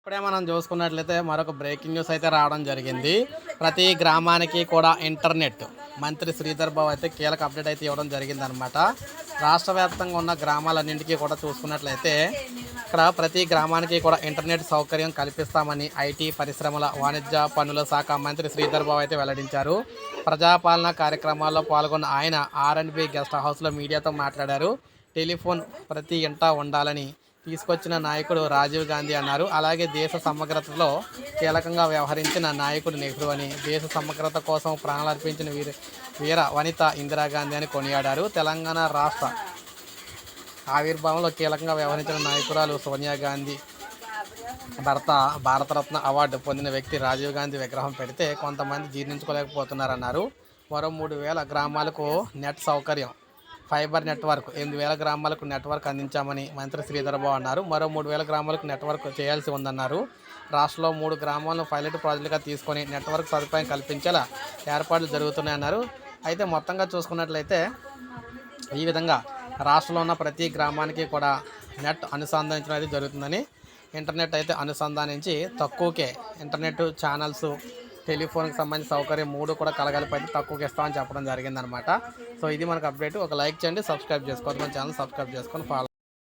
ఇప్పుడే మనం చూసుకున్నట్లయితే మరొక బ్రేకింగ్ న్యూస్ అయితే రావడం జరిగింది. ప్రతి గ్రామానికి కూడా ఇంటర్నెట్ మంత్రి శ్రీధర్ బాబు అయితే కీలక అప్డేట్ అయితే ఇవ్వడం జరిగింది అనమాట రాష్ట్ర వ్యాప్తంగా ఉన్న గ్రామాలన్నింటికీ కూడా చూసుకున్నట్లయితే ఇక్కడ ప్రతి గ్రామానికి కూడా ఇంటర్నెట్ సౌకర్యం కల్పిస్తామని ఐటీ పరిశ్రమల వాణిజ్య పనుల శాఖ మంత్రి శ్రీధర్ బాబు అయితే వెల్లడించారు. ప్రజాపాలన కార్యక్రమాల్లో పాల్గొన్న ఆయన ఆర్ అండ్ బి గెస్ట్ హౌస్లో మీడియాతో మాట్లాడారు. టెలిఫోన్ ప్రతి ఇంటా ఉండాలని తీసుకొచ్చిన నాయకుడు రాజీవ్ గాంధీ అన్నారు. అలాగే దేశ సమగ్రతలో కీలకంగా వ్యవహరించిన నాయకుడు నెహ్రూ అని దేశ సమగ్రత కోసం ప్రాణాలర్పించిన వీర వీర వనిత ఇందిరాగాంధీ అని కొనియాడారు. తెలంగాణ రాష్ట్ర ఆవిర్భావంలో కీలకంగా వ్యవహరించిన నాయకురాలు సోనియా గాంధీ భర్త భారతరత్న అవార్డు పొందిన వ్యక్తి రాజీవ్ గాంధీ విగ్రహం పెడితే కొంతమంది జీర్ణించుకోలేకపోతున్నారన్నారు. మరో మూడు వేల గ్రామాలకు నెట్ సౌకర్యం ఫైబర్ నెట్వర్క్ ఎనిమిది వేల గ్రామాలకు నెట్వర్క్ అందించామని మంత్రి శ్రీధరబాబు అన్నారు. మరో మూడు వేల గ్రామాలకు నెట్వర్క్ చేయాల్సి ఉందన్నారు. రాష్ట్రంలో మూడు గ్రామాలను పైలట్ ప్రాజెక్టుగా తీసుకొని నెట్వర్క్ సదుపాయం కల్పించేలా ఏర్పాట్లు జరుగుతున్నాయన్నారు. అయితే మొత్తంగా చూసుకున్నట్లయితే ఈ విధంగా రాష్ట్రంలో ఉన్న ప్రతి గ్రామానికి కూడా నెట్ అనుసంధానించడం అయితే జరుగుతుందని ఇంటర్నెట్ అయితే అనుసంధానించి తక్కువకే ఇంటర్నెట్ ఛానల్స్ టెలిఫోన్కి సంబంధించిన సౌకర్యం మూడు కూడా కలగలిపి తక్కువకి ఇస్తామని చెప్పడం జరిగిందనమాట. సో ఇది మనకు అప్డేట్. ఒక లైక్ చేయండి సబ్స్క్రైబ్ చేసుకోండి మన ఛానల్ సబ్స్క్రైబ్ చేసుకొని ఫాలో